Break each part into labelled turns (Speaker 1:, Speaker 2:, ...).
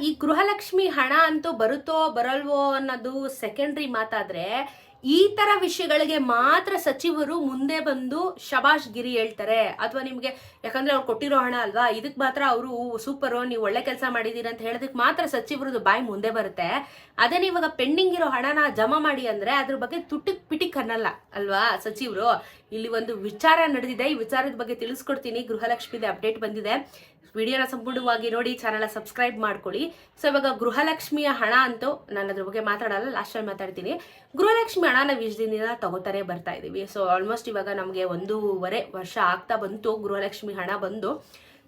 Speaker 1: ಈ ಗೃಹಲಕ್ಷ್ಮಿ ಹಣ ಅಂತೂ ಬರುತ್ತೋ ಬರಲ್ವೋ ಅನ್ನೋದು ಸೆಕೆಂಡ್ರಿ ಮಾತಾದ್ರೆ ಈ ತರ ವಿಷಯಗಳಿಗೆ ಮಾತ್ರ ಸಚಿವರು ಮುಂದೆ ಬಂದು ಶಬಾಷ್ ಗಿರಿ ಹೇಳ್ತಾರೆ. ಅಥವಾ ನಿಮ್ಗೆ ಯಾಕಂದ್ರೆ ಅವ್ರು ಕೊಟ್ಟಿರೋ ಹಣ ಅಲ್ವಾ? ಇದಕ್ ಮಾತ್ರ ಅವರು ಸೂಪರ್ ನೀವು ಒಳ್ಳೆ ಕೆಲಸ ಮಾಡಿದೀರ ಅಂತ ಹೇಳೋದಕ್ಕೆ ಮಾತ್ರ ಸಚಿವರದು ಬಾಯಿ ಮುಂದೆ ಬರುತ್ತೆ. ಅದೇ ಇವಾಗ ಪೆಂಡಿಂಗ್ ಇರೋ ಹಣನ ಜಮಾ ಮಾಡಿ ಅಂದ್ರೆ ಅದ್ರ ಬಗ್ಗೆ ತುಟಿಕ್ ಪಿಟಿಕ್ ಅನ್ನಲ್ಲ, ಅಲ್ವಾ ಸಚಿವರು? ಇಲ್ಲಿ ಒಂದು ವಿಚಾರ ನಡೆದಿದೆ. ಈ ವಿಚಾರದ ಬಗ್ಗೆ ತಿಳಿಸ್ಕೊಡ್ತೀನಿ. ಗೃಹಲಕ್ಷ್ಮಿದೆ ಅಪ್ಡೇಟ್ ಬಂದಿದೆ. ವಿಡಿಯೋನ ಸಂಪೂರ್ಣವಾಗಿ ನೋಡಿ ಚಾನಲ್ ಸಬ್ಸ್ಕ್ರೈಬ್ ಮಾಡ್ಕೊಳ್ಳಿ. ಸೊ ಇವಾಗ ಗೃಹಲಕ್ಷ್ಮಿಯ ಹಣ ಅಂತೂ ನಾನು ಅದ್ರ ಬಗ್ಗೆ ಮಾತಾಡಲ್ಲ, ಲಾಸ್ಟ್ ಟೈಮ್ ಮಾತಾಡ್ತೀನಿ. ಗೃಹಲಕ್ಷ್ಮಿ ಹಣ ನಾವು ಇಷ್ಟು ದಿನದಿಂದ ತಗೋತಾರೆ ಬರ್ತಾ ಇದ್ದೀವಿ ಸೊ ಆಲ್ಮೋಸ್ಟ್ ಇವಾಗ ನಮಗೆ ಒಂದೂವರೆ ವರ್ಷ ಆಗ್ತಾ ಬಂತು, ಗೃಹಲಕ್ಷ್ಮಿ ಹಣ ಬಂದು.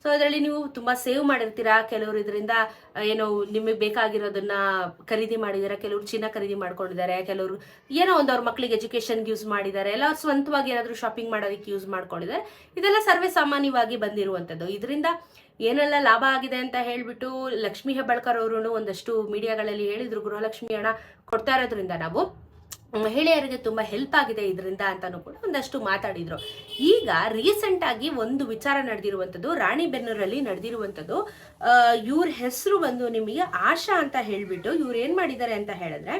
Speaker 1: ಸೊ ಅದರಲ್ಲಿ ನೀವು ತುಂಬ ಸೇವ್ ಮಾಡಿರ್ತೀರಾ? ಕೆಲವರು ಇದರಿಂದ ಏನೋ ನಿಮಗೆ ಬೇಕಾಗಿರೋದನ್ನ ಖರೀದಿ ಮಾಡಿದ್ದೀರಾ ಕೆಲವರು ಚಿನ್ನ ಖರೀದಿ ಮಾಡ್ಕೊಂಡಿದ್ದಾರೆ ಕೆಲವರು ಏನೋ ಒಂದು ಅವ್ರ ಮಕ್ಕಳಿಗೆ ಎಜುಕೇಷನ್ಗೆ ಯೂಸ್ ಮಾಡಿದ್ದಾರೆ ಎಲ್ಲ ಸ್ವಂತವಾಗಿ ಏನಾದರೂ ಶಾಪಿಂಗ್ ಮಾಡೋದಕ್ಕೆ ಯೂಸ್ ಮಾಡ್ಕೊಂಡಿದ್ದಾರೆ ಇದೆಲ್ಲ ಸರ್ವೇ ಸಾಮಾನ್ಯವಾಗಿ ಬಂದಿರುವಂಥದ್ದು ಇದರಿಂದ ಏನೆಲ್ಲ ಲಾಭ ಆಗಿದೆ ಅಂತ ಹೇಳ್ಬಿಟ್ಟು ಲಕ್ಷ್ಮೀ ಹೆಬ್ಬಾಳ್ಕರ್ ಅವರು ಒಂದಷ್ಟು ಮೀಡಿಯಾಗಳಲ್ಲಿ ಹೇಳಿದ್ರು, ಗೃಹಲಕ್ಷ್ಮಿ ಹಣ ಕೊಡ್ತಾ ಇರೋದ್ರಿಂದ ನಾವು. ಮಹಿಳೆಯರಿಗೆ ತುಂಬ ಹೆಲ್ಪ್ ಆಗಿದೆ ಇದರಿಂದ ಅಂತಲೂ ಕೂಡ ಒಂದಷ್ಟು ಮಾತಾಡಿದ್ರು. ಈಗ ರೀಸೆಂಟ್ ಆಗಿ ಒಂದು ವಿಚಾರ ನಡೆದಿರುವಂತದ್ದು ರಾಣಿಬೆನ್ನೂರಲ್ಲಿ ನಡೆದಿರುವಂತದ್ದು ಇವ್ರ ಹೆಸರು ಬಂದು ನಿಮಗೆ ಆಶಾ ಅಂತ ಹೇಳಿಬಿಟ್ಟು ಇವ್ರು ಏನು ಮಾಡಿದ್ದಾರೆ ಅಂತ ಹೇಳಿದ್ರೆ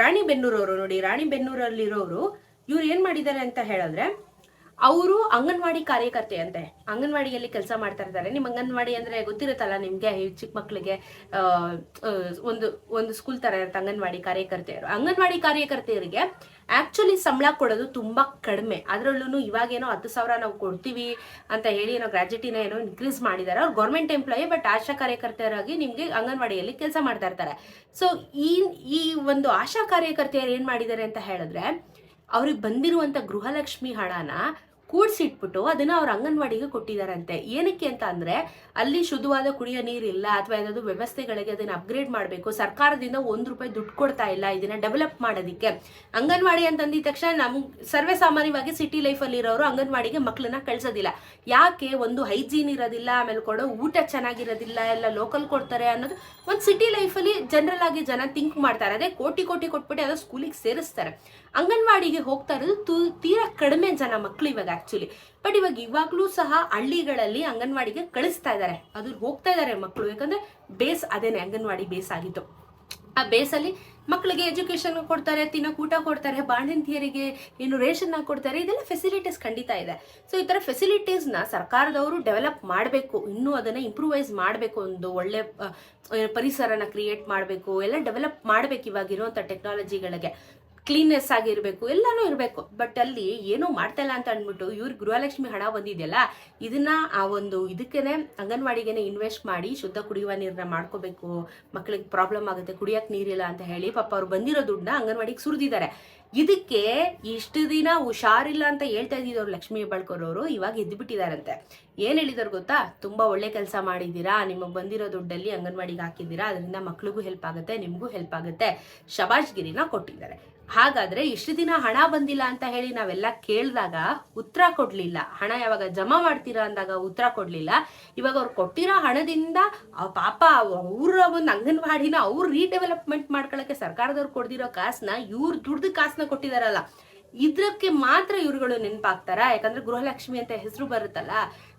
Speaker 1: ರಾಣಿ ರಾಣಿಬೆನ್ನೂರವರು ನೋಡಿ, ರಾಣಿಬೆನ್ನೂರಲ್ಲಿರೋರು ಇವ್ರು ಏನು ಮಾಡಿದ್ದಾರೆ ಅಂತ ಹೇಳಿದ್ರೆ ಅವರು ಅಂಗನವಾಡಿ ಕಾರ್ಯಕರ್ತೆ ಅಂತೆ. ಅಂಗನವಾಡಿಯಲ್ಲಿ ಕೆಲಸ ಮಾಡ್ತಾ ಇರ್ತಾರೆ. ನಿಮ್ ಅಂಗನವಾಡಿ ಅಂದ್ರೆ ಗೊತ್ತಿರುತ್ತಲ್ಲ ನಿಮ್ಗೆ ಚಿಕ್ಕ ಆ, ಒಂದು ಒಂದು ಸ್ಕೂಲ್ ತರ ಇರುತ್ತೆ ಅಂಗನವಾಡಿ ಕಾರ್ಯಕರ್ತೆಯರು. ಅಂಗನವಾಡಿ ಕಾರ್ಯಕರ್ತೆಯರಿಗೆ ಆಕ್ಚುಲಿ ಸಂಬಳ ಕೊಡೋದು ತುಂಬಾ ಕಡಿಮೆ. ಅದರಲ್ಲೂ ಇವಾಗೇನೋ ಹತ್ತು ಸಾವಿರ ನಾವು ಕೊಡ್ತೀವಿ ಅಂತ ಹೇಳಿ ಏನೋ ಗ್ರಾಜ್ಯುಟಿನ ಏನೋ ಇನ್ಕ್ರೀಸ್ ಮಾಡಿದ್ದಾರೆ. ಅವ್ರು ಗೌರ್ಮೆಂಟ್ ಎಂಪ್ಲಾಯಿ ಬಟ್ ಆಶಾ ಕಾರ್ಯಕರ್ತೆಯರಾಗಿ ನಿಮಗೆ ಅಂಗನವಾಡಿಯಲ್ಲಿ ಕೆಲಸ ಮಾಡ್ತಾ ಇರ್ತಾರೆ. ಸೊ ಈ ಈ ಒಂದು ಆಶಾ ಕಾರ್ಯಕರ್ತೆಯರು ಏನು ಮಾಡಿದ್ದಾರೆ ಅಂತ ಹೇಳಿದ್ರೆ ಅವ್ರಿಗೆ ಬಂದಿರುವಂತ ಗೃಹಲಕ್ಷ್ಮಿ ಹಣನ ಕೂಡ್ಸಿಟ್ಬಿಟ್ಟು ಅದನ್ನ ಅವ್ರ ಅಂಗನವಾಡಿಗೆ ಕೊಟ್ಟಿದಾರಂತೆ. ಏನಕ್ಕೆ ಅಂತ ಅಂದರೆ, ಅಲ್ಲಿ ಶುದ್ಧವಾದ ಕುಡಿಯೋ ನೀರಿಲ್ಲ ಅಥವಾ ಏನಾದರೂ ವ್ಯವಸ್ಥೆಗಳಿಗೆ ಅದನ್ನ ಅಪ್ಗ್ರೇಡ್ ಮಾಡಬೇಕು, ಸರ್ಕಾರದಿಂದ ಒಂದು ರೂಪಾಯಿ ದುಡ್ಡು ಕೊಡ್ತಾ ಇಲ್ಲ ಇದನ್ನ ಡೆವಲಪ್ ಮಾಡೋದಕ್ಕೆ. ಅಂಗನವಾಡಿ ಅಂತಂದಿದ ತಕ್ಷಣ ನಮ್ ಸರ್ವೇ ಸಾಮಾನ್ಯವಾಗಿ ಸಿಟಿ ಲೈಫಲ್ಲಿ ಇರೋರು ಅಂಗನವಾಡಿಗೆ ಮಕ್ಕಳನ್ನ ಕಳಿಸೋದಿಲ್ಲ. ಯಾಕೆ ಒಂದು ಹೈಜೀನ್ ಇರೋದಿಲ್ಲ, ಆಮೇಲೆ ಕೊಡೋ ಊಟ ಚೆನ್ನಾಗಿರೋದಿಲ್ಲ, ಎಲ್ಲ ಲೋಕಲ್ ಕೊಡ್ತಾರೆ ಅನ್ನೋದು ಒಂದು ಸಿಟಿ ಲೈಫಲ್ಲಿ ಜನರಲ್ ಆಗಿ ಜನ ಥಿಂಕ್ ಮಾಡ್ತಾರೆ. ಅದೇ ಕೋಟಿ ಕೋಟಿ ಕೊಟ್ಬಿಟ್ಟು ಅದೋ ಸ್ಕೂಲಿಗೆ ಸೇರಿಸ್ತಾರೆ. ಅಂಗನವಾಡಿಗೆ ಹೋಗ್ತಾ ಇರೋದು ತೀರಾ ಕಡಿಮೆ ಜನ ಮಕ್ಕಳು ಇವಾಗ. ಆಕ್ಚುಲಿ ಬಟ್ ಇವಾಗ ಇವಾಗ್ಲೂ ಸಹ ಹಳ್ಳಿಗಳಲ್ಲಿ ಅಂಗನವಾಡಿಗೆ ಕಳಿಸ್ತಾ ಇದ್ದಾರೆ ಅದು ಹೋಗ್ತಾ ಇದ್ದಾರೆ ಮಕ್ಕಳು ಯಾಕಂದ್ರೆ ಬೇಸ್ ಅದೇನೆ, ಅಂಗನವಾಡಿ ಬೇಸ್ ಆಗಿತ್ತು ಆ ಬೇಸಲ್ಲಿ ಮಕ್ಕಳಿಗೆ ಎಜುಕೇಶನ್ ಕೊಡ್ತಾರೆ, ತಿನ್ನೋಕೆ ಊಟ ಕೊಡ್ತಾರೆ, ಬಾಣಂತಿಯರಿಗೆ ಏನು ರೇಷನ್ ಕೊಡ್ತಾರೆ, ಇದೆಲ್ಲ ಫೆಸಿಲಿಟೀಸ್ ಖಂಡಿತ ಇದೆ. ಸೊ ಈ ಥರ ಫೆಸಿಲಿಟೀಸ್ನ ಸರ್ಕಾರದವರು ಡೆವಲಪ್ ಮಾಡಬೇಕು, ಇನ್ನೂ ಅದನ್ನು ಇಂಪ್ರೂವೈಸ್ ಮಾಡಬೇಕು, ಒಂದು ಒಳ್ಳೆ ಪರಿಸರನ ಕ್ರಿಯೇಟ್ ಮಾಡಬೇಕು, ಎಲ್ಲ ಡೆವಲಪ್ ಮಾಡಬೇಕು ಇವಾಗಿರುವಂಥ ಟೆಕ್ನಾಲಜಿಗಳಿಗೆ ಕ್ಲೀನ್ನೆಸ್ ಆಗಿರಬೇಕು, ಎಲ್ಲಾನು ಇರಬೇಕು. ಬಟ್ ಅಲ್ಲಿ ಏನೂ ಮಾಡ್ತಾ ಇಲ್ಲ ಅಂತ ಅಂದ್ಬಿಟ್ಟು ಇವ್ರ ಗೃಹಲಕ್ಷ್ಮಿ ಹಣ ಬಂದಿದೆಯಲ್ಲ, ಇದನ್ನ ಆ ಒಂದು ಇದಕ್ಕೇನೆ, ಅಂಗನವಾಡಿಗೆನೆ ಇನ್ವೆಸ್ಟ್ ಮಾಡಿ ಶುದ್ಧ ಕುಡಿಯುವ ನೀರನ್ನ ಮಾಡ್ಕೋಬೇಕು ಮಕ್ಕಳಿಗೆ ಪ್ರಾಬ್ಲಮ್ ಆಗುತ್ತೆ ಕುಡಿಯಕ್ಕೆ ನೀರಿಲ್ಲ ಅಂತ ಹೇಳಿ ಪಾಪ ಅವ್ರು ಬಂದಿರೋ ದುಡ್ಡನ್ನ ಅಂಗನವಾಡಿಗೆ ಸುರಿದಿದ್ದಾರೆ. ಇದಕ್ಕೆ ಇಷ್ಟು ದಿನ ಹುಷಾರಿಲ್ಲ ಅಂತ ಹೇಳ್ತಾ ಇದ್ದಿದ್ದವ್ರು ಲಕ್ಷ್ಮೀ ಹೆಬ್ಬಾಳ್ಕರ್ ಅವರು, ಇವಾಗ ಎದ್ದು ಬಿಟ್ಟಿದಾರಂತೆ ಏನ್ ಹೇಳಿದಾರೆ ಗೊತ್ತಾ? ತುಂಬಾ ಒಳ್ಳೆ ಕೆಲಸ ಮಾಡಿದ್ದೀರಾ ನಿಮಗೆ ಬಂದಿರೋ ದುಡ್ಡಲ್ಲಿ ಅಂಗನವಾಡಿಗೆ ಹಾಕಿದ್ದೀರಾ ಅದರಿಂದ ಮಕ್ಳಿಗೂ ಹೆಲ್ಪ್ ಆಗುತ್ತೆ, ನಿಮಗೂ ಹೆಲ್ಪ್ ಆಗುತ್ತೆ ಶಬಾಷ್ ಗಿರಿನ ಕೊಟ್ಟಿದ್ದಾರೆ. ಹಾಗಾದ್ರೆ ಇಷ್ಟು ದಿನ ಹಣ ಬಂದಿಲ್ಲ ಅಂತ ಹೇಳಿ ನಾವೆಲ್ಲ ಕೇಳಿದಾಗ ಉತ್ತರ ಕೊಡ್ಲಿಲ್ಲ. ಹಣ ಯಾವಾಗ ಜಮಾ ಮಾಡ್ತೀರಾ ಅಂದಾಗ ಉತ್ತರ ಕೊಡ್ಲಿಲ್ಲ. ಇವಾಗ ಅವ್ರು ಕೊಟ್ಟಿರೋ ಹಣದಿಂದ ಪಾಪ ಅವ್ರ ಒಂದು ಅಂಗನವಾಡಿನ ಅವ್ರು ರೀಡೆವಲಪ್ಮೆಂಟ್ ಮಾಡ್ಕೊಳಕ್ಕೆ ಸರ್ಕಾರದವ್ರು ಕೊಡ್ದಿರೋ ಕಾಸನ್ನ ಇವ್ರು ದುಡ್ದು ಕಾಸನ್ನ ಕೊಟ್ಟಿದಾರಲ್ಲ. ಇದಕ್ಕೆ ಮಾತ್ರ ಇವ್ರುಗಳು ನೆನಪಾಗ್ತಾರ? ಯಾಕಂದ್ರೆ ಗೃಹಲಕ್ಷ್ಮಿ ಅಂತ ಹೆಸರು ಬರುತ್ತಲ್ಲ.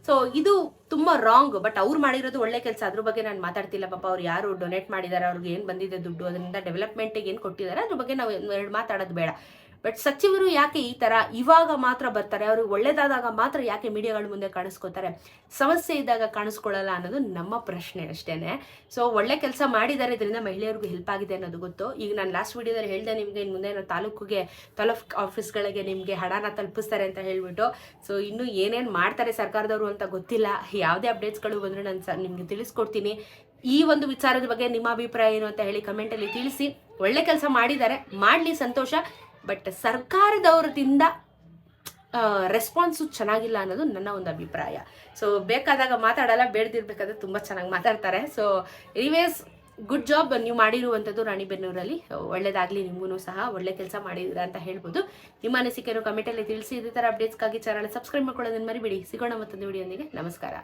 Speaker 1: ಸೊ ಇದು ತುಂಬಾ ರಾಂಗ್ ಬಟ್ ಅವ್ರು ಮಾಡಿರೋದು ಒಳ್ಳೆ ಕೆಲಸ. ಅದ್ರ ಬಗ್ಗೆ ನಾನು ಮಾತಾಡ್ತಿಲ್ಲ ಪಾಪ. ಅವ್ರು ಯಾರು ಡೊನೇಟ್ ಮಾಡಿದ್ದಾರೆ ಅವ್ರಿಗೆ ಏನ್ ಬಂದಿದೆ ದುಡ್ಡು, ಅದರಿಂದ ಡೆವಲಪ್ಮೆಂಟಿಗೆ ಏನ್ ಕೊಟ್ಟಿದ್ದಾರೆ ಅದ್ರ ಬಗ್ಗೆ ನಾವು ಎರಡು ಮಾತಾಡೋದು ಬೇಡ. ಬಟ್ ಸಚಿವರು ಯಾಕೆ ಈ ತರ ಇವಾಗ ಮಾತ್ರ ಬರ್ತಾರೆ? ಅವ್ರಿಗೆ ಒಳ್ಳೇದಾದಾಗ ಮಾತ್ರ ಯಾಕೆ ಮೀಡಿಯಾಗಳ ಮುಂದೆ ಕಾಣಿಸ್ಕೋತಾರೆ? ಸಮಸ್ಯೆ ಇದ್ದಾಗ ಕಾಣಿಸ್ಕೊಳ್ಳಲ್ಲ ಅನ್ನೋದು ನಮ್ಮ ಪ್ರಶ್ನೆ ಅಷ್ಟೇನೆ. ಸೊ ಒಳ್ಳೆ ಕೆಲಸ ಮಾಡಿದ್ದಾರೆ, ಇದರಿಂದ ಮಹಿಳೆಯರಿಗೂ ಹೆಲ್ಪ್ ಆಗಿದೆ ಅನ್ನೋದು ಗೊತ್ತು. ಈಗ ನಾನು ಲಾಸ್ಟ್ ವಿಡಿಯೋದಲ್ಲಿ ಹೇಳ್ದೆ ನಿಮಗೆ ಇನ್ನು ಮುಂದೆ ತಾಲೂಕಿಗೆ ತಾಲೂಕ್ ಆಫೀಸ್ಗಳಿಗೆ ನಿಮಗೆ ಹಣನ ತಲುಪಿಸ್ತಾರೆ ಅಂತ ಹೇಳಿಬಿಟ್ಟು. ಸೊ ಇನ್ನು ಏನೇನು ಮಾಡ್ತಾರೆ ಸರ್ಕಾರದವರು ಅಂತ ಗೊತ್ತಿಲ್ಲ. ಯಾವುದೇ ಅಪ್ಡೇಟ್ಸ್ಗಳು ಬಂದರೂ ನಾನು ಸ, ನಿಮಗೆ ತಿಳಿಸ್ಕೊಡ್ತೀನಿ. ಈ ಒಂದು ವಿಚಾರದ ಬಗ್ಗೆ ನಿಮ್ಮ ಅಭಿಪ್ರಾಯ ಏನು ಅಂತ ಹೇಳಿ ಕಮೆಂಟಲ್ಲಿ ತಿಳಿಸಿ. ಒಳ್ಳೆ ಕೆಲಸ ಮಾಡಿದ್ದಾರೆ. ಮಾಡಲಿ ಸಂತೋಷ. ಬಟ್ ಸರ್ಕಾರದವ್ರದಿಂದ ರೆಸ್ಪಾನ್ಸು ಚೆನ್ನಾಗಿಲ್ಲ ಅನ್ನೋದು ನನ್ನ ಒಂದು ಅಭಿಪ್ರಾಯ. ಸೊ ಬೇಕಾದಾಗ ಮಾತಾಡಲ್ಲ, ಬೇಡದಿರ್ಬೇಕಾದ್ರೆ ತುಂಬ ಚೆನ್ನಾಗಿ ಮಾತಾಡ್ತಾರೆ. ಸೊ ಎನಿವೇಸ್ ಗುಡ್ ಜಾಬ್ ನೀವು ಮಾಡಿರುವಂಥದ್ದು ರಾಣಿಬೆನ್ನೂರಲ್ಲಿ. ಒಳ್ಳೇದಾಗಲಿ ನಿಮಗೂ ಸಹ ಒಳ್ಳೆ ಕೆಲಸ ಮಾಡಿದ್ದೀರಾ ಅಂತ ಹೇಳ್ಬೋದು. ನಿಮ್ಮ ಅನಿಸಿಕೆಯನ್ನು ಕಮೆಂಟಲ್ಲಿ ತಿಳಿಸಿ, ಇದೇ ಥರ ಅಪ್ಡೇಟ್ಸ್ಗಾಗಿ ಚಾನಲ್ ಸಬ್ಸ್ಕ್ರೈಬ್ ಮಾಡ್ಕೊಳ್ಳೋದನ್ನ ಮರಿಬೇಡಿ. ಸಿಗೋಣ ಮತ್ತೊಂದು ವಿಡಿಯೋನಿಗೆ ನಮಸ್ಕಾರ.